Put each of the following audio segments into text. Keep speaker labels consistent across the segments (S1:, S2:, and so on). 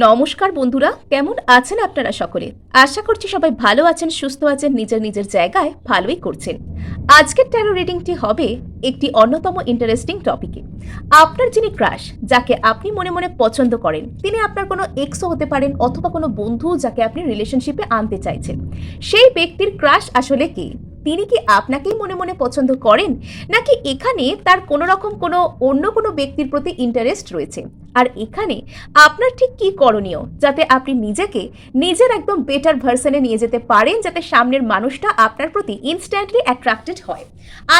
S1: নমস্কার বন্ধুরা, কেমন আছেন আপনারা সকলে? আশা করছি সবাই ভালো আছেন, সুস্থ আছেন, নিজের নিজের জায়গায় ভালোই করছেন। আজকের ট্যারো রিডিংটি হবে একটি অন্যতম ইন্টারেস্টিং টপিকে আপনার যিনি ক্রাশ যাকে আপনি মনে মনে পছন্দ করেন, তিনি আপনার কোনো এক্সও হতে পারেন অথবা কোনো বন্ধু যাকে আপনি রিলেশনশিপে আনতে চাইছেন, সেই ব্যক্তির ক্রাশ আসলে কি? তিনি কি আপনাকেই মনে মনে পছন্দ করেন? নাকি এখানে তার কোনো রকম কোনো অন্য কোনো ব্যক্তির প্রতি ইন্টারেস্ট রয়েছে? আর এখানে আপনার ঠিক কি করণীয় যাতে আপনি নিজেকে নিজের একদম বেটার ভার্সনে নিয়ে যেতে পারেন যাতে সামনের মানুষটা আপনার প্রতি ইনস্ট্যান্টলি অ্যাট্রাক্টেড হয়।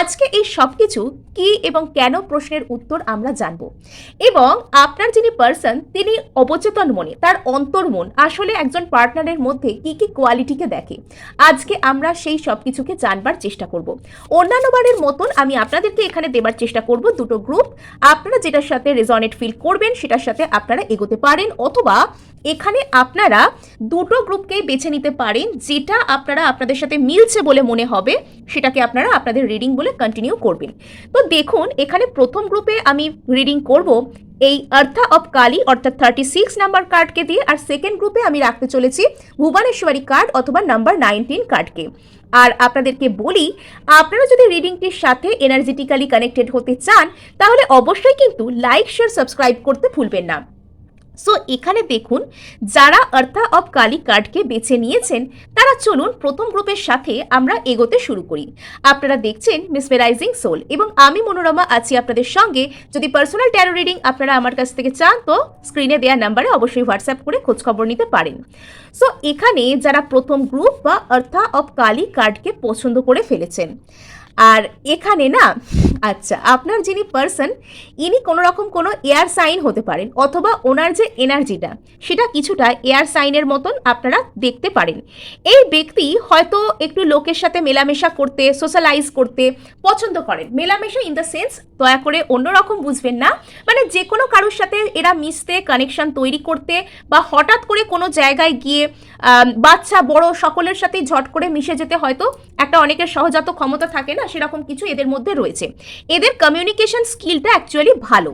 S1: আজকে এই সব কিছু কি এবং কেন প্রশ্নের উত্তর আমরা জানব। এবং আপনার যিনি পার্সন তিনি অবচেতন মনে, তার অন্তর্মন আসলে একজন পার্টনারের মধ্যে কি কি কোয়ালিটিকে দেখে। আজকে আমরা সেই সব কিছুকে জানবার চেষ্টা করব। অন্যান্য বারের মতন আমি আপনাদেরকে এখানে দেবার চেষ্টা করব দুটো গ্রুপ আপনারা যেটার সাথে রেজনেট ফিল করবেন সেটার সাথে আপনারা এগোতে পারেন অথবা এখানে আপনারা দুটো গ্রুপকেই বেছে নিতে পারেন যেটা আপনারা আপনাদের সাথে মিলছে বলে মনে হবে, সেটাকে আপনারা আপনাদের রিডিং বলে কন্টিনিউ করবেন। তো দেখুন, এখানে প্রথম গ্রুপে আমি রিডিং করব এই আর্থা অফ কালি অর্থাৎ থার্টি সিক্স নাম্বার কার্ডকে দিয়ে আর সেকেন্ড গ্রুপে আমি রাখতে চলেছি ভুবনেশ্বরী কার্ড অথবা নাম্বার নাইনটিন কার্ডকে আর আপনাদেরকে বলি, আপনারা যদি রিডিংটির সাথে এনার্জেটিক্যালি কানেক্টেড হতে চান, তাহলে অবশ্যই কিন্তু লাইক শেয়ার সাবস্ক্রাইব করতে ভুলবেন না। সো এখানে দেখুন, যারা আর্থা অফ কালি কার্ডকে বেছে নিয়েছেন, তারা চলুন প্রথম গ্রুপের সাথে আমরা এগোতে শুরু করি। আপনারা দেখছেন মিসমেরাইজিং সোল এবং আমি মনোরমা আছি আপনাদের সঙ্গে। যদি পার্সোনাল ট্যারো রিডিং আপনারা আমার কাছ থেকে চান, তো স্ক্রিনে দেওয়া নাম্বারে অবশ্যই হোয়াটসঅ্যাপ করে খোঁজখবর নিতে পারেন। সো এখানে যারা প্রথম গ্রুপ বা আর্থা অফ কালি কার্ডকে পছন্দ করে ফেলেছেন, আর এখানে না আচ্ছা আপনার যিনি পার্সন ইনি কোনো রকম কোনো এয়ার সাইন হতে পারেন অথবা ওনার যে এনার্জিটা সেটা কিছুটা এয়ার সাইনের মতন আপনারা দেখতে পারেন। এই ব্যক্তি হয়তো একটু লোকের সাথে মেলামেশা করতে সোশ্যালাইজ করতে পছন্দ করেন। মেলামেশা ইন দ্য সেন্স দয়া করে অন্যরকম বুঝবেন না। মানে যে কোনো কারোর সাথে এরা মিশতে কানেকশন তৈরি করতে বা হঠাৎ করে কোনো জায়গায় গিয়ে বাচ্চা, বড় সকলের সাথেই ঝট করে মিশে যেতে হয়তো একটা অনেকের সহজাত ক্ষমতা থাকে না, সেরকম কিছু এদের মধ্যে রয়েছে। এদের কমিউনিকেশন স্কিলটা অ্যাকচুয়ালি ভালো।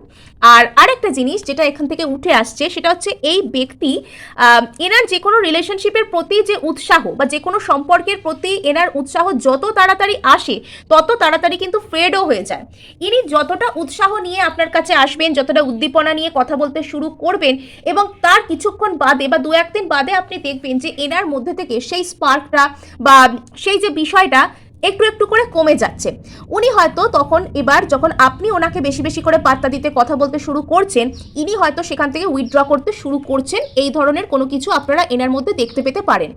S1: আর আরেকটা জিনিস যেটা এখান থেকে উঠে আসছে, সেটা হচ্ছে এই ব্যক্তি এনার যে কোনো রিলেশনশিপের প্রতি যে উৎসাহ বা যে কোনো সম্পর্কের প্রতি এনার উৎসাহ যত তাড়াতাড়ি আসে, তত তাড়াতাড়ি কিন্তু ফেডও হয়ে যায়। ইনি যতটা উৎসাহ নিয়ে আপনার কাছে আসবেন, যতটা উদ্দীপনা নিয়ে কথা বলতে শুরু করবেন এবং তার কিছুক্ষণ বাদে বা দু একদিন বাদে আপনি দেখবেন যে এনার মধ্যে থেকে সেই স্পার্কটা বা সেই যে বিষয়টা একটু একটু করে কমে যাচ্ছে। উনি হয়তো তখন এবার যখন আপনি ওনাকে বেশি বেশি করে পাত্তা দিতে, কথা বলতে শুরু করছেন, ইনি হয়তো সেখান থেকে উইথড্র করতে শুরু করছেন। এই ধরনের কোনো কিছু আপনারা এনার মধ্যে দেখতে পেতে পারেন।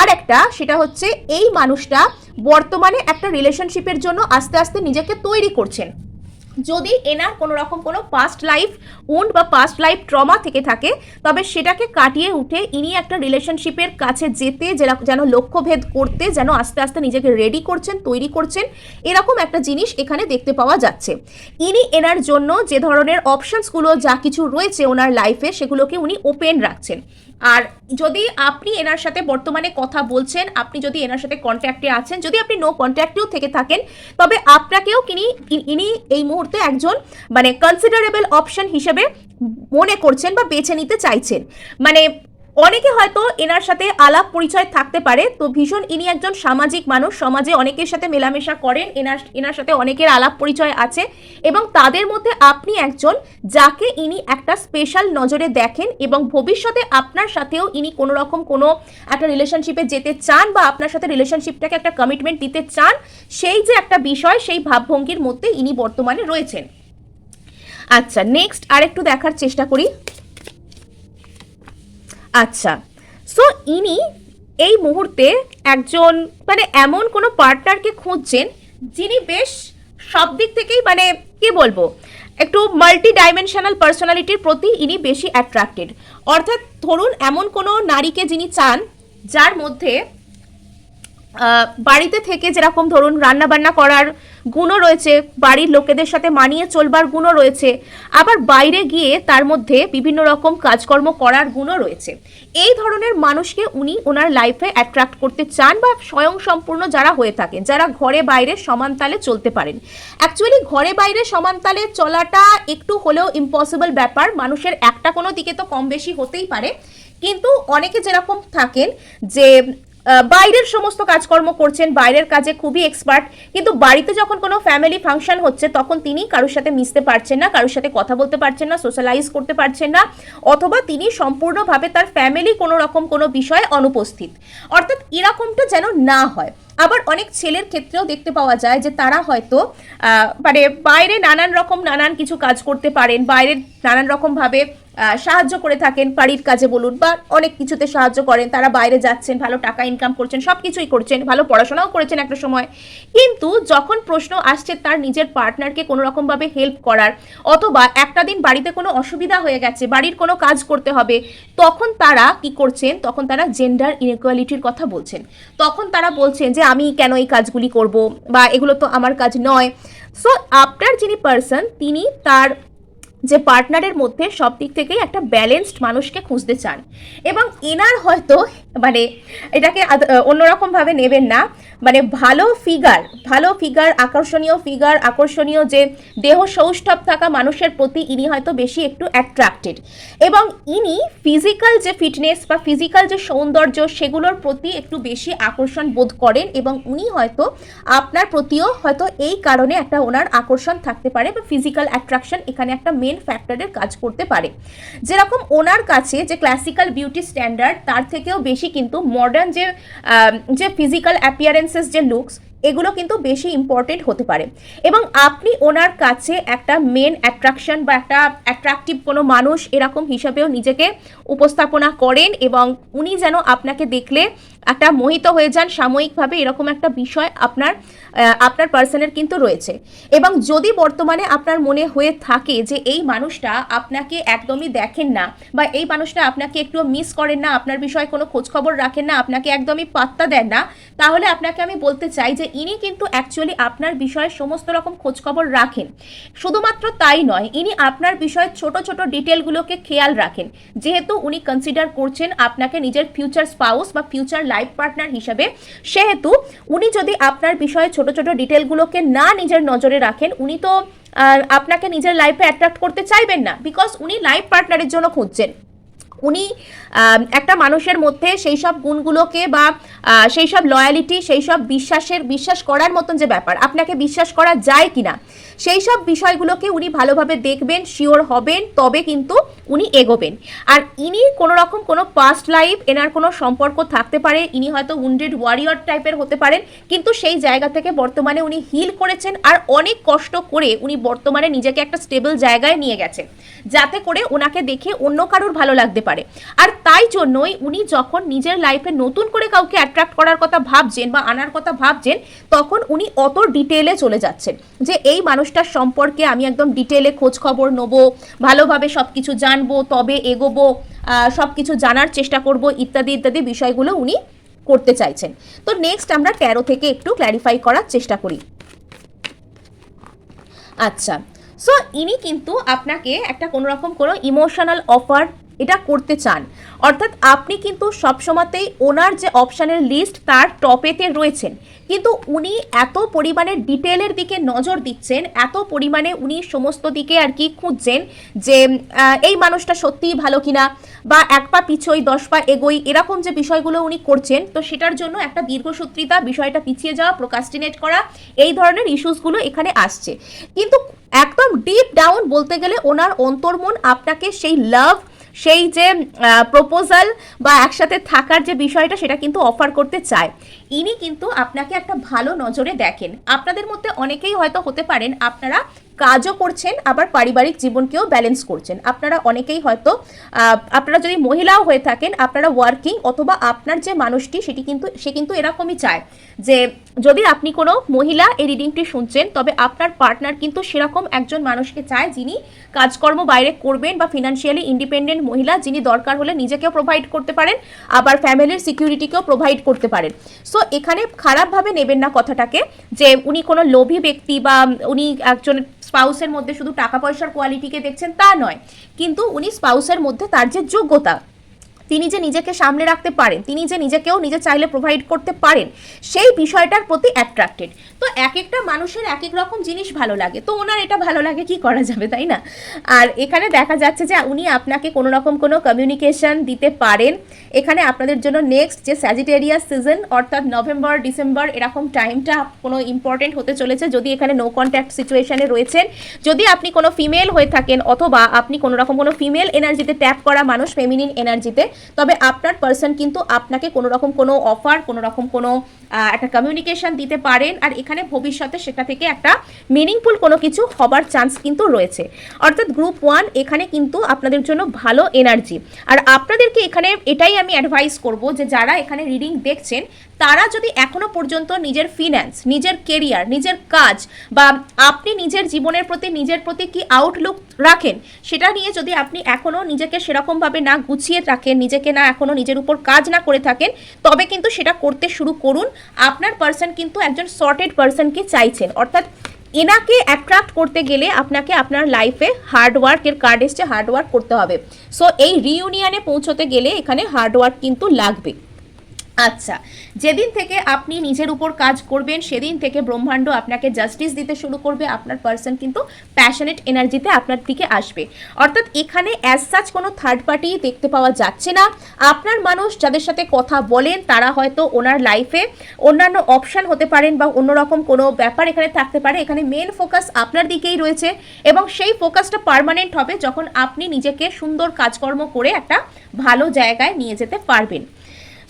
S1: আর একটা, সেটা হচ্ছে এই মানুষটা বর্তমানে একটা রিলেশনশিপের জন্য আস্তে আস্তে নিজেকে তৈরি করছেন। যদি এনার কোনো রকম কোনো পাস্ট লাইফ উন্ড বা পাস্ট লাইফ ট্রমা থেকে থাকে, তবে সেটাকে কাটিয়ে উঠে ইনি একটা রিলেশনশিপের কাছে যেতে যেন লক্ষ্যভেদ করতে, যেন আস্তে আস্তে নিজেকে রেডি করছেন, তৈরি করছেন, এরকম একটা জিনিস এখানে দেখতে পাওয়া যাচ্ছে। ইনি এনার জন্য যে ধরনের অপশনসগুলো যা কিছু রয়েছে ওনার লাইফে সেগুলোকে উনি ওপেন রাখছেন। আর যদি আপনি এনার সাথে বর্তমানে কথা বলছেন, আপনি যদি এনার সাথে কন্ট্যাক্টে আছেন, যদি আপনি নো কন্ট্যাক্টেও থেকে থাকেন, তবে আপনাকেও কিনি ইনি এই মুহূর্তে একজন মানে কনসিডারেবল অপশন হিসেবে মনে করছেন বা বেছে নিতে চাইছেন। মানে অনেকে হয়তো এনার সাথে আলাপ পরিচয় থাকতে পারে, তো ভীষণ ইনি একজন সামাজিক মানুষ, সমাজে অনেকের সাথে মেলামেশা করেন, এনার এনার সাথে অনেকের আলাপ পরিচয় আছে এবং তাদের মধ্যে আপনি একজন যাকে ইনি একটা স্পেশাল নজরে দেখেন এবং ভবিষ্যতে আপনার সাথেও ইনি কোনো রকম কোনো একটা রিলেশনশিপে যেতে চান বা আপনার সাথে রিলেশনশিপটাকে একটা কমিটমেন্ট দিতে চান, সেই যে একটা বিষয়, সেই ভাবভঙ্গির মধ্যে ইনি বর্তমানে রয়েছেন। আচ্ছা নেক্সট আরেকটু দেখার চেষ্টা করি। আচ্ছা সো ইনি এই মুহূর্তে একজন মানে এমন কোনো পার্টনারকে খুঁজছেন যিনি বেশ সব দিক থেকেই মানে কি বলব, একটু মাল্টি ডাইমেনশনাল পার্সোনালিটির প্রতি ইনি বেশি অ্যাট্রাক্টেড অর্থাৎ ধরুন এমন কোনো নারীকে যিনি চান, যার মধ্যে বাড়িতে থেকে যেরকম ধরুন রান্না বান্না করার গুণও রয়েছে, বাড়ির লোকেদের সাথে মানিয়ে চলবার গুণও রয়েছে, আবার বাইরে গিয়ে তার মধ্যে বিভিন্ন রকম কাজকর্ম করার গুণও রয়েছে। এই ধরনের মানুষকে উনি ওনার লাইফে অ্যাট্রাক্ট করতে চান বা স্বয়ং সম্পূর্ণ যারা হয়ে থাকেন, যারা ঘরে বাইরে সমান তালে চলতে পারেন। অ্যাকচুয়ালি ঘরে বাইরে সমান তালে চলাটা একটু হলেও ইম্পসিবল ব্যাপার, মানুষের একটা কোনো দিকে তো কম বেশি হতেই পারে। কিন্তু অনেকে যেরকম থাকেন যে বাইরের সমস্ত কাজকর্ম করছেন, বাইরের কাজে খুবই এক্সপার্ট কিন্তু বাড়িতে যখন কোনো ফ্যামিলি ফাংশন হচ্ছে, তখন তিনি কারোর সাথে মিশতে পারছেন না, কারোর সাথে কথা বলতে পারছেন না সোশ্যালাইজ করতে পারছেন না, অথবা তিনি সম্পূর্ণভাবে তার ফ্যামিলি কোনো রকম কোনো বিষয়ে অনুপস্থিত। অর্থাৎ এরকমটা যেন না হয়। আবার অনেক ছেলের ক্ষেত্রেও দেখতে পাওয়া যায় যে তারা হয়তো মানে বাইরে নানান রকম নানান কিছু কাজ করতে পারেন, বাইরে নানান রকমভাবে সাহায্য করে থাকেন, বাড়ির কাজে বলুন বা অনেক কিছুতে সাহায্য করেন, তারা বাইরে যাচ্ছেন, ভালো টাকা ইনকাম করছেন সব কিছুই করছেন, ভালো পড়াশোনাও করেছেন একটা সময়। কিন্তু যখন প্রশ্ন আসছে তার নিজের পার্টনারকে কোনো রকমভাবে হেল্প করার, অথবা একটা দিন বাড়িতে কোনো অসুবিধা হয়ে গেছে, বাড়ির কোনো কাজ করতে হবে, তখন তারা কি করছেন? তখন তারা জেন্ডার ইনইকুয়ালিটির কথা বলছেন। তখন তারা বলছেন যে আমি কেন এই কাজগুলি করব বা এগুলো তো আমার কাজ নয়। সো আপনার যিনি পার্সন তিনি তার যে পার্টনারের মধ্যে সব দিক থেকেই একটা ব্যালেন্সড মানুষকে খুঁজতে চান। এবং এনার হয়তো মানে এটাকে অন্যরকমভাবে নেবেন না। মানে ভালো ফিগার ভালো ফিগার আকর্ষণীয় ফিগার আকর্ষণীয় যে দেহ সৌষ্ঠব থাকা মানুষের প্রতি ইনি হয়তো বেশি একটু অ্যাট্রাক্টেড এবং ইনি ফিজিক্যাল যে ফিটনেস বা ফিজিক্যাল যে সৌন্দর্য সেগুলোর প্রতি একটু বেশি আকর্ষণ বোধ করেন এবং উনি হয়তো আপনার প্রতিও হয়তো এই কারণে একটা ওনার আকর্ষণ থাকতে পারে বা ফিজিক্যাল অ্যাট্রাকশন এখানে একটা মেন ফ্যাক্টরের কাজ করতে পারে। যেরকম ওনার কাছে যে ক্লাসিক্যাল বিউটি স্ট্যান্ডার্ড তার থেকেও বেশি কিন্তু মডার্ন যে যে ফিজিক্যাল অ্যাপিয়ারেন্সেস যে লুকস এগুলো কিন্তু বেশি ইম্পর্টেন্ট হতে পারে। এবং আপনি ওনার কাছে একটা মেন অ্যাট্রাকশন বা একটা অ্যাট্রাকটিভ কোনো মানুষ এরকম হিসাবেও নিজেকে উপস্থাপনা করেন এবং উনি যেন আপনাকে দেখলে একটা মোহিত হয়ে যান সাময়িকভাবে এরকম একটা বিষয় আপনার আপনার পার্সনের কিন্তু রয়েছে। এবং যদি বর্তমানে আপনার মনে হয়ে থাকে যে এই মানুষটা আপনাকে একদমই দেখেন না বা এই মানুষটা আপনাকে একটু মিস করেন না, আপনার বিষয়ে কোনো খোঁজখবর রাখেন না, আপনাকে একদমই পাত্তা দেন না, তাহলে আপনাকে আমি বলতে চাই যে ইনি কিন্তু অ্যাকচুয়ালি আপনার বিষয়ে সমস্ত রকম খোঁজখবর রাখেন। শুধুমাত্র তাই নয়, ইনি আপনার বিষয়ে ছোট ছোট ডিটেলগুলোকে খেয়াল রাখেন। যেহেতু উনি কনসিডার করছেন আপনাকে নিজের ফিউচার স্পাউস বা ফিউচার লাইফ পার্টনার হিসাবে। সেহেতু উনি যদি আপনার বিষয়ে ছোট ছোট ডিটেলগুলোকে না নিজের নজরে রাখেন, উনি তো আপনাকে নিজের লাইফে অ্যাট্রাক্ট করতে চাইবেন না। বিকজ উনি লাইফ পার্টনারের জন্য খুঁজছেন। উনি একটা মানুষের মধ্যে সেই সব গুণগুলোকে বা সেই সব লয়ালিটি সেই সব বিশ্বাসের, বিশ্বাস করার মতন যে ব্যাপার, আপনাকে বিশ্বাস করা যায় কিনা? সেই সব বিষয়গুলোকে উনি ভালোভাবে দেখবেন শিওর হবেন, তবে কিন্তু উনি এগোবেন। আর ইনি কোনো রকম কোনো পাস্ট লাইফ এনার কোনো সম্পর্ক থাকতে পারে, ইনি হয়তো উন্ডেড ওয়ারিয়র টাইপের হতে পারেন, কিন্তু সেই জায়গা থেকে বর্তমানে উনি হিল করেছেন আর অনেক কষ্ট করে উনি বর্তমানে নিজেকে একটা স্টেবল জায়গায় নিয়ে গেছেন, যাতে করে ওনাকে দেখে অন্য কারোর ভালো লাগতে পারে। আর তাই জন্যই উনি যখন নিজের লাইফে নতুন করে কাউকে অ্যাট্রাক্ট করার কথা ভাবছেন বা আনার কথা ভাবছেন, তখন উনি অত ডিটেলে চলে যাচ্ছেন যে এই মানুষটার সম্পর্কে আমি একদম ডিটেলে খোঁজ খবর নেব, ভালোভাবে সব কিছু জানব, তবে এগোবো সব কিছু জানার চেষ্টা করব, ইত্যাদি ইত্যাদি বিষয়গুলো উনি করতে চাইছেন। তো নেক্সট আমরা ট্যারো থেকে একটু ক্ল্যারিফাই করার চেষ্টা করি। আচ্ছা সো ইনি কিন্তু আপনাকে একটা কোনো রকম কোনো ইমোশনাল অফার এটা করতে চান। অর্থাৎ আপনি কিন্তু সবসময়তেই ওনার যে অপশানের লিস্ট তার টপেতে রয়েছেন। কিন্তু উনি এত পরিমাণে ডিটেলের দিকে নজর দিচ্ছেন, এত পরিমাণে উনি সমস্ত দিকে আর কি খুঁজছেন যে এই মানুষটা সত্যিই ভালো কিনা বা এক পা পিছোই, দশ পা এগোই, এরকম যে বিষয়গুলো উনি করছেন, তো সেটার জন্য একটা দীর্ঘসূত্রিতা, বিষয়টা পিছিয়ে যাওয়া প্রোকাস্টিনেট করা, এই ধরনের ইস্যুসগুলো এখানে আসছে। কিন্তু একদম ডিপ ডাউন বলতে গেলে ওনার অন্তর্মন আপনাকে সেই লাভ সেই যে প্রপোজাল বা একসাথে থাকার যে বিষয়টা সেটা কিন্তু অফার করতে চায়। ইনি কিন্তু আপনাকে একটা ভালো নজরে দেখেন। আপনাদের মধ্যে অনেকেই হয়তো হতে পারেন, আপনারা কাজও করছেন, আবার পারিবারিক জীবনকেও ব্যালেন্স করছেন। আপনারা অনেকেই হয়তো আপনারা যদি মহিলাও হয়ে থাকেন, আপনারা ওয়ার্কিং অথবা আপনার যে মানুষটি, সেটি কিন্তু, সে কিন্তু এরকমই চায় যে, যদি আপনি কোনো মহিলা এই রিডিংটি শুনছেন, তবে আপনার পার্টনার কিন্তু সেরকম একজন মানুষকে চায় যিনি কাজকর্ম বাইরে করবেন বা ফিনান্সিয়ালি ইন্ডিপেন্ডেন্ট মহিলা যিনি দরকার হলে নিজেকেও প্রোভাইড করতে পারেন, আবার ফ্যামিলির সিকিউরিটিকেও প্রোভাইড করতে পারেন। সো সো এখানে খারাপভাবে নেবেন না কথাটাকে, যে উনি কোনো লোভী ব্যক্তি বা উনি একজন স্পাউসের মধ্যে শুধু টাকা পয়সার কোয়ালিটিকে দেখছেন তা নয়। কিন্তু উনি স্পাউসের মধ্যে তার যে যোগ্যতা তিনি যে নিজেকে সামলে রাখতে পারেন, তিনি যে নিজেকেও নিজে চাইলে প্রোভাইড করতে পারেন, সেই বিষয়টার প্রতি অ্যাট্রাক্টেড তো এক একটা মানুষের এক এক রকম জিনিস ভালো লাগে। তো ওনার এটা ভালো লাগে, কি করা যাবে, তাই না? আর এখানে দেখা যাচ্ছে যে উনি আপনাকে কোনো রকম কোনো কমিউনিকেশন দিতে পারেন। এখানে আপনাদের জন্য নেক্সট যে স্যাজিটেরিয়াস সিজন অর্থাৎ নভেম্বর ডিসেম্বর এরকম টাইমটা কোনো ইম্পর্টেন্ট হতে চলেছে। যদি এখানে নো কন্ট্যাক্ট সিচুয়েশানে রয়েছেন, যদি আপনি কোনো ফিমেল হয়ে থাকেন, অথবা আপনি কোনো রকম কোনো ফিমেল এনার্জিতে ট্যাপ করা মানুষ ফেমিনিন এনার্জিতে তবে আপনার পার্সন কিন্তু আপনাকে কোনো রকম কোনো অফার কোনো রকম কোনো একটা কমিউনিকেশন দিতে পারেন আর এখানে ভবিষ্যতে সেটা থেকে একটা মিনিংফুল কোনো কিছু হবার চান্স কিন্তু রয়েছে। অর্থাৎ গ্রুপ ওয়ান এখানে কিন্তু আপনাদের জন্য ভালো এনার্জি আর আপনাদেরকে এখানে এটাই আমি অ্যাডভাইস করব যে যারা এখানে রিডিং দেখছেন, তারা যদি এখনও পর্যন্ত নিজের ফিন্যান্স নিজের কেরিয়ার নিজের কাজ বা আপনি নিজের জীবনের প্রতি, নিজের প্রতি কি আউটলুক রাখেন, সেটা নিয়ে যদি আপনি এখনও নিজেকে সেরকমভাবে না গুছিয়ে রাখেন নিজেকে না এখনও নিজের উপর কাজ না করে থাকেন, তবে কিন্তু সেটা করতে শুরু করুন। আপনার পার্সন কিন্তু একজন সর্টেড পার্সনকে চাইছেন। অর্থাৎ এনাকে অ্যাট্রাক্ট করতে গেলে আপনাকে আপনার লাইফে হার্ডওয়ার্কের কার্ড এসছে হার্ডওয়ার্ক করতে হবে। সো এই রিউনিয়নে পৌঁছতে গেলে এখানে হার্ডওয়ার্ক কিন্তু লাগবে। আচ্ছা যেদিন থেকে আপনি নিজের উপর কাজ করবেন, সেদিন থেকে ব্রহ্মাণ্ড আপনাকে জাস্টিস দিতে শুরু করবে, আপনার পার্সন কিন্তু প্যাশনেট এনার্জিতে আপনার দিকে আসবে। অর্থাৎ এখানে অ্যাজ সাচ কোনো থার্ড পার্টি দেখতে পাওয়া যাচ্ছে না। আপনার মানুষ যাদের সাথে কথা বলেন, তারা হয়তো ওনার লাইফে অন্যান্য অপশান হতে পারেন বা অন্যরকম কোনো ব্যাপার এখানে থাকতে পারে। এখানে মেন ফোকাস আপনার দিকেই রয়েছে এবং সেই ফোকাসটা পার্মানেন্ট হবে যখন আপনি নিজেকে সুন্দর কাজকর্ম করে একটা ভালো জায়গায় নিয়ে যেতে পারবেন।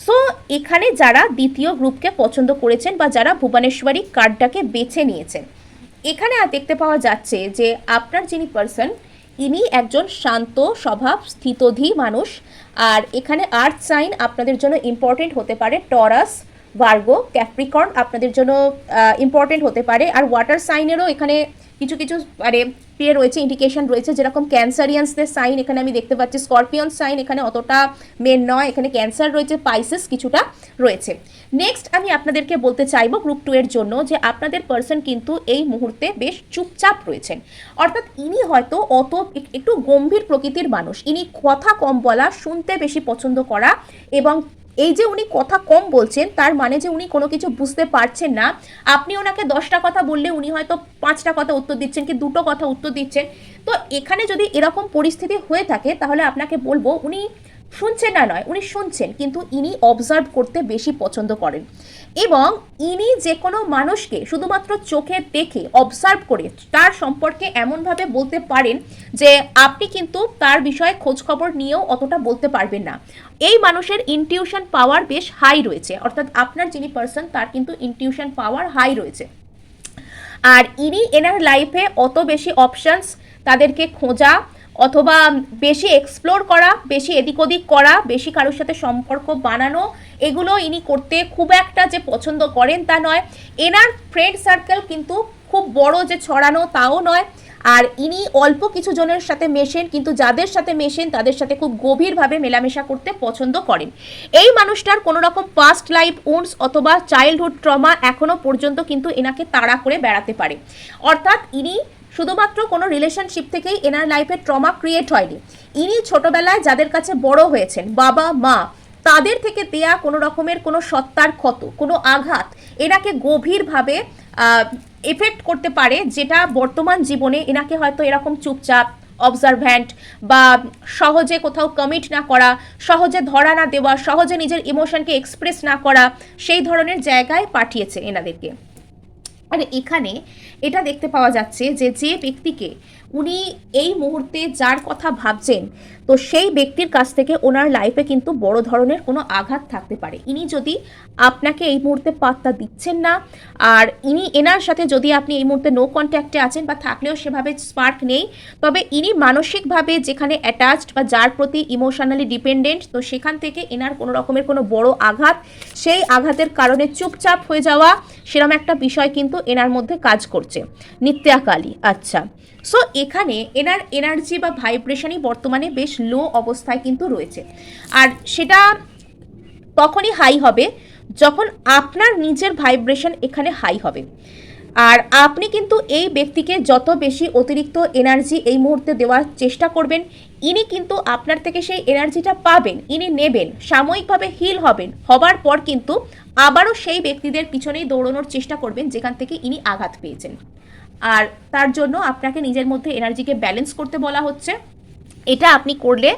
S1: সো এখানে যারা দ্বিতীয় গ্রুপকে পছন্দ করেছেন বা যারা ভুবনেশ্বরী কার্ডটাকে বেছে নিয়েছেন, এখানে আর দেখতে পাওয়া যাচ্ছে যে আপনার যিনি পার্সন ইনি একজন শান্ত স্বভাব, স্থিতধী মানুষ। আর এখানে আর্থ সাইন আপনাদের জন্য ইম্পর্টেন্ট হতে পারে টরাস ভার্গো ক্যাপ্রিকর্ন আপনাদের জন্য ইম্পর্টেন্ট হতে পারে। আর ওয়াটার সাইনেরও এখানে কিছু কিছু মানে পেয়ে রয়েছে ইন্ডিকেশন রয়েছে, যেরকম ক্যান্সারিয়ান্সদের সাইন এখানে আমি দেখতে পাচ্ছি। স্করপিয়ন সাইন এখানে অতটা মেন নয়। এখানে ক্যান্সার রয়েছে পাইসেস কিছুটা রয়েছে। নেক্সট আমি আপনাদেরকে বলতে চাইব গ্রুপ টু এর জন্য যে আপনাদের পার্সন কিন্তু এই মুহূর্তে বেশ চুপচাপ রয়েছেন। অর্থাৎ ইনি হয়তো অত একটু গম্ভীর প্রকৃতির মানুষ। ইনি কথা কম বলা, শুনতে বেশি পছন্দ করা এবং এই যে উনি কথা কম বলছেন, তার মানে যে উনি কোনো কিছু বুঝতে পারছেন না। আপনি ওনাকে দশটা কথা বললে উনি হয়তো পাঁচটা কথা উত্তর দিচ্ছেন কি দুটো কথা উত্তর দিচ্ছেন। তো এখানে যদি এরকম পরিস্থিতি হয়ে থাকে, তাহলে আপনাকে বলব, উনি শুনছেন না নয়, উনি শুনছেন, কিন্তু ইনি অবজার্ভ করতে বেশি পছন্দ করেন। এবং ইনি যে কোনো মানুষকে শুধুমাত্র চোখে দেখে অবজার্ভ করে তার সম্পর্কে এমনভাবে বলতে পারেন যে আপনি কিন্তু তার বিষয়ে খোঁজখবর নিয়েও অতটা বলতে পারবেন না। এই মানুষের ইনটিউশন পাওয়ার বেশ হাই রয়েছে। অর্থাৎ আপনার যিনি পার্সন তার কিন্তু ইনটিউশন পাওয়ার হাই রয়েছে। আর ইনি এনার লাইফে অত বেশি অপশানস তাদেরকে খোঁজা অথবা বেশি এক্সপ্লোর করা, বেশি এদিক ওদিক করা, বেশি কারোর সাথে সম্পর্ক বানানো, এগুলো ইনি করতে খুব একটা যে পছন্দ করেন তা নয়। এনার ফ্রেন্ড সার্কেল কিন্তু খুব বড় যে ছড়ানো তাও নয়। আর ইনি অল্প কিছু জনের সাথে মেশেন, কিন্তু যাদের সাথে মেশেন, তাদের সাথে খুব গভীরভাবে মেলামেশা করতে পছন্দ করেন। এই মানুষটার কোনো রকম পাস্ট লাইফ উন্স অথবা চাইল্ডহুড ট্রমা এখনও পর্যন্ত কিন্তু এনাকে তাড়া করে বেড়াতে পারে। অর্থাৎ ইনি শুধুমাত্র কোনো রিলেশনশিপ থেকেই এনার লাইফে ট্রমা ক্রিয়েট হয়নি। ইনি ছোটবেলায় যাদের কাছে বড় হয়েছেন, বাবা, মা, তাদের থেকে দেয়া কোনো রকমের কোনো সত্তার ক্ষত, কোনো আঘাত এনাকে গভীরভাবে এফেক্ট করতে পারে যেটা বর্তমান জীবনে এনাকে হয়তো এরকম চুপচাপ অবজারভ্যান্ট বা সহজে কোথাও কমিট না করা, সহজে ধরা না দেওয়া, সহজে নিজের ইমোশনকে এক্সপ্রেস না করা, সেই ধরনের জায়গায় পাঠিয়েছে এনাদেরকে। আর এখানে এটা দেখতে পাওয়া যাচ্ছে যে যে ব্যক্তিকে উনি এই মুহূর্তে যার কথা ভাবছেন, তো সেই ব্যক্তির কাছ থেকে ওনার লাইফে কিন্তু বড় ধরনের কোনো আঘাত থাকতে পারে। ইনি যদি আপনাকে এই মুহূর্তে পাত্তা দিচ্ছেন না, আর ইনি এনার সাথে যদি আপনি এই মুহূর্তে নো কন্ট্যাক্টে আছেন বা থাকলেও সেভাবে স্পার্ক নেই, তবে ইনি মানসিকভাবে যেখানে অ্যাটাচড বা যার প্রতি ইমোশনালি ডিপেন্ডেন্ট তো সেখান থেকে এনার কোনো রকমের কোনো বড় আঘাত, সেই আঘাতের কারণে চুপচাপ হয়ে যাওয়া সেরকম একটা বিষয় কিন্তু এনার মধ্যে কাজ করছে। নিত্যাকালী আচ্ছা। সো এখানে এনার এনার্জি বা ভাইব্রেশনই বর্তমানে বেশ লো অবস্থায় কিন্তু রয়েছে। আর সেটা তখনই হাই হবে যখন আপনার নিজের ভাইব্রেশন এখানে হাই হবে। আর আপনি কিন্তু এই ব্যক্তিকে যত বেশি অতিরিক্ত এনার্জি এই মুহূর্তে দেওয়ার চেষ্টা করবেন, ইনি কিন্তু আপনার থেকে সেই এনার্জিটা পাবেন, ইনি নেবেন, সাময়িকভাবে হিল হবেন, হবার পর কিন্তু আবারও সেই ব্যক্তিদের পিছনেই দৌড়ানোর চেষ্টা করবেন, যেখান থেকে ইনি আঘাত পেয়েছেন। আর তার জন্য আপনাকে নিজের মধ্যে এনার্জিকে ব্যালেন্স করতে বলা হচ্ছে। এটা আপনি করলে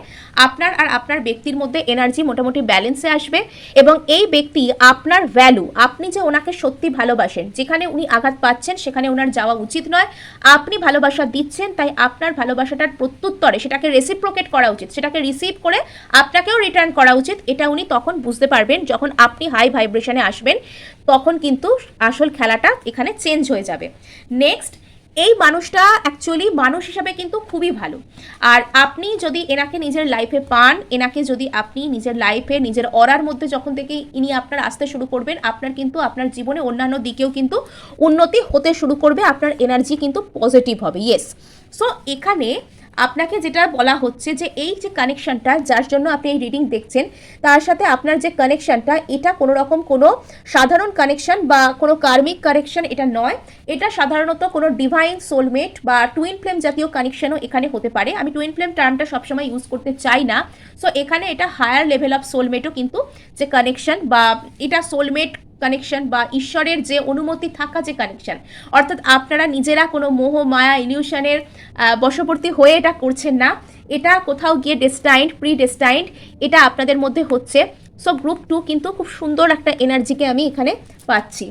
S1: আপনার আর আপনার ব্যক্তির মধ্যে এনার্জি মোটামুটি ব্যালেন্সে আসবে এবং এই ব্যক্তি আপনার ভ্যালু আপনি যে ওনাকে সত্যি ভালোবাসেন, যেখানে উনি আঘাত পাচ্ছেন, সেখানে ওনার যাওয়া উচিত নয়। আপনি ভালোবাসা দিচ্ছেন, তাই আপনার ভালোবাসাটার প্রত্যুত্তরে সেটাকে রেসিপ্রোকেট করা উচিত, সেটাকে রিসিভ করে আপনাকেও রিটার্ন করা উচিত। এটা উনি তখন বুঝতে পারবেন, যখন আপনি হাই ভাইব্রেশনে আসবেন, তখন কিন্তু আসল খেলাটা এখানে চেঞ্জ হয়ে যাবে। নেক্সট এই মানুষটা অ্যাকচুয়ালি মানুষ হিসাবে কিন্তু খুবই ভালো। আর আপনি যদি এনাকে নিজের লাইফে পান, এনাকে যদি আপনি নিজের লাইফে নিজের অরার মধ্যে যখন থেকে ইনি আপনার আসতে শুরু করবেন, আপনার কিন্তু আপনার জীবনে অন্যান্য দিকেও কিন্তু উন্নতি হতে শুরু করবে, আপনার এনার্জি কিন্তু পজিটিভ হবে ইয়েস সো এখানে আপনাকে যেটা বলা হচ্ছে যে এই যে কানেকশনটা যার জন্য আপনি এই রিডিং দেখছেন, তার সাথে আপনার যে কানেকশনটা এটা কোনো রকম কোনো সাধারণ কানেকশন বা কোনো কার্মিক কানেকশন এটা নয়। এটা সাধারণত কোনো ডিভাইন সোলমেট বা টুইন ফ্লেম জাতীয় কানেকশনও এখানে হতে পারে। আমি টুইন ফ্লেম টার্মটা সবসময় ইউজ করতে চাই না। সো এখানে এটা হায়ার লেভেল অফ সোলমেটও কিন্তু যে কানেকশন বা এটা সোলমেট কানেকশন বা ঈশ্বরের যে অনুমতি থাকা যে কানেকশন অর্থাৎ আপনারা নিজেরা কোনো মোহ, মায়া ইলিউশনের বশবর্তী হয়ে এটা করছেন না। এটা কোথাও গিয়ে ডেস্টাইন্ড প্রি ডেস্টাইন্ড এটা আপনাদের মধ্যে হচ্ছে। সো গ্রুপ টু কিন্তু খুব সুন্দর একটা এনার্জিকে আমি এখানে পাচ্ছি।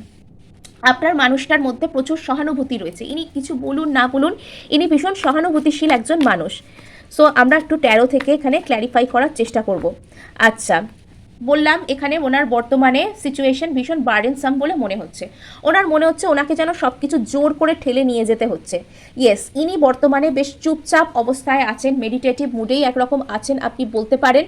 S1: আপনার মানুষটার মধ্যে প্রচুর সহানুভূতি রয়েছে। ইনি কিছু বলুন, না বলুন, ইনি ভীষণ সহানুভূতিশীল একজন মানুষ। সো আমরা একটু ট্যারো থেকে এখানে ক্ল্যারিফাই করার চেষ্টা করব। আচ্ছা বললাম, এখানে ওনার বর্তমানে সিচুয়েশন ভীষণ বার্ডেনসাম বলে মনে হচ্ছে। ওনার মনে হচ্ছে ওনাকে যেন সব কিছু জোর করে ঠেলে নিয়ে যেতে হচ্ছে। ইয়েস ইনি বর্তমানে বেশ চুপচাপ অবস্থায় আছেন মেডিটেটিভ মুডেই একরকম আছেন আপনি বলতে পারেন।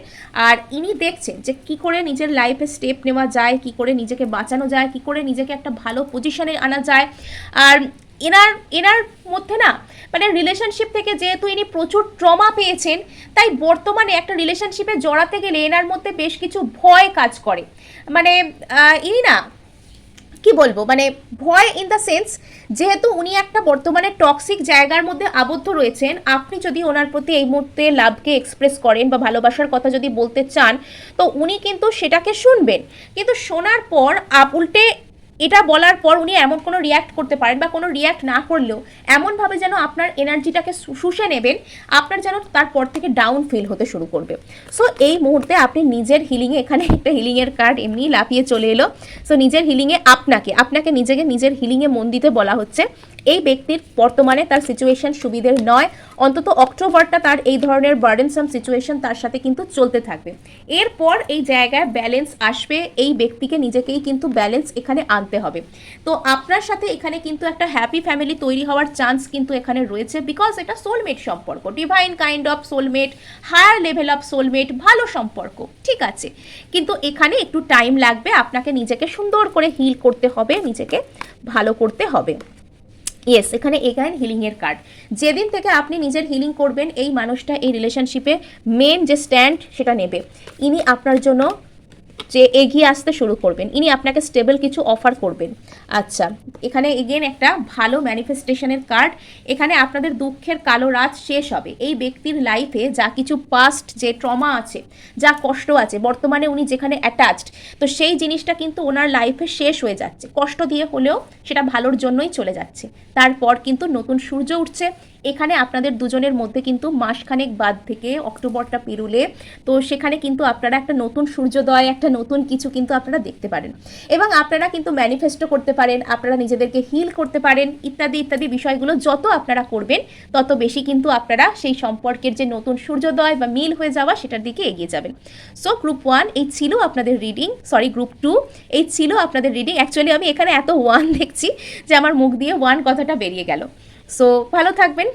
S1: আর ইনি দেখছেন যে কি করে নিজের লাইফে স্টেপ নেওয়া যায়, কি করে নিজেকে বাঁচানো যায়, কি করে নিজেকে একটা ভালো পজিশনে আনা যায়। আর এনার এনার মধ্যে না মানে রিলেশনশিপ থেকে যেহেতু ইনি প্রচুর ট্রমা পেয়েছেন, তাই বর্তমানে একটা রিলেশনশিপে জড়াতে গেলে এনার মধ্যে বেশ কিছু ভয় কাজ করে। মানে ইনি না, কি বলব মানে ভয় ইন দ্য সেন্স যেহেতু উনি একটা বর্তমানে টক্সিক জায়গার মধ্যে আবদ্ধ রয়েছেন, আপনি যদি ওনার প্রতি এই মুহূর্তে লাভকে এক্সপ্রেস করেন বা ভালোবাসার কথা যদি বলতে চান, তো উনি কিন্তু সেটাকে শুনবেন। কিন্তু শোনার পর আপ, উল্টে এটা বলার পর উনি এমন কোনো রিয়্যাক্ট করতে পারেন বা কোনো রিয়্যাক্ট না করলেও এমনভাবে যেন আপনার এনার্জিটাকে শুষে নেবেন, আপনার যেন তারপর থেকে ডাউন ফিল হতে শুরু করবে। সো এই মুহূর্তে আপনি নিজের হিলিংয়ে এখানে একটা হিলিংয়ের কার্ড এমনি লাফিয়ে চলে এলো। সো নিজের হিলিংয়ে আপনাকে আপনাকে নিজেকে নিজের হিলিংয়ে মন দিতে বলা হচ্ছে। এই ব্যক্তির বর্তমানে তার সিচুয়েশন সুবিধের নয়। অন্তত অক্টোবরটা তার এই ধরনের বার্ডেনসাম সিচুয়েশন তার সাথে কিন্তু চলতে থাকবে। এরপর এই জায়গায় ব্যালেন্স আসবে, এই ব্যক্তিকে নিজেকেই কিন্তু ব্যালেন্স এখানে আনতে হবে। তো আপনার সাথে এখানে কিন্তু একটা হ্যাপি ফ্যামিলি তৈরি হওয়ার চান্স কিন্তু এখানে রয়েছে বিকজ এটা সোলমেট সম্পর্ক। Divine kind of soulmate higher level of soulmate ভালো সম্পর্ক, ঠিক আছে? কিন্তু এখানে একটু টাইম লাগবে, আপনাকে নিজেকে সুন্দর করে হিল করতে হবে, নিজেকে ভালো করতে হবে। ইয়েস এখানে এগাইন হিলিংয়ের কার্ড যেদিন থেকে আপনি নিজের হিলিং করবেন, এই মানুষটা এই রিলেশনশিপে মেন যে স্ট্যান্ড সেটা নেবে। ইনি আপনার জন্য যে এগিয়ে আসতে শুরু করবেন। ইনি আপনাকে স্টেবল কিছু অফার করবেন। আচ্ছা এখানে এগেন একটা ভালো ম্যানিফেস্টেশনের কার্ড এখানে আপনাদের দুঃখের কালো রাত শেষ হবে। এই ব্যক্তির লাইফে যা কিছু পাস্ট যে ট্রমা আছে, যা কষ্ট আছে, বর্তমানে উনি যেখানে অ্যাটাচড তো সেই জিনিসটা কিন্তু ওনার লাইফে শেষ হয়ে যাচ্ছে। কষ্ট দিয়ে হলেও সেটা ভালোর জন্যই চলে যাচ্ছে। তারপর কিন্তু নতুন সূর্য উঠছে। এখানে আপনাদের দুজনের মধ্যে কিন্তু মাসখানেক বাদ থেকে অক্টোবরটা পেরুলে। তো সেখানে কিন্তু আপনারা একটা নতুন সূর্যোদয়, একটা নতুন কিছু কিন্তু আপনারা দেখতে পারেন। এবং আপনারা কিন্তু ম্যানিফেস্টো করতে পারেন, আপনারা নিজেদেরকে হিল করতে পারেন, ইত্যাদি ইত্যাদি বিষয়গুলো যত আপনারা করবেন, তত বেশি কিন্তু আপনারা সেই সম্পর্কের যে নতুন সূর্যোদয় বা মিল হয়ে যাওয়া সেটার দিকে এগিয়ে যাবেন। সো গ্রুপ ওয়ান এই ছিল আপনাদের রিডিং সরি গ্রুপ টু এই ছিল আপনাদের রিডিং অ্যাকচুয়ালি আমি এখানে এত ওয়ান দেখছি যে আমার মুখ দিয়ে ওয়ান কথাটা বেরিয়ে গেল। সো ভালো থাকবেন।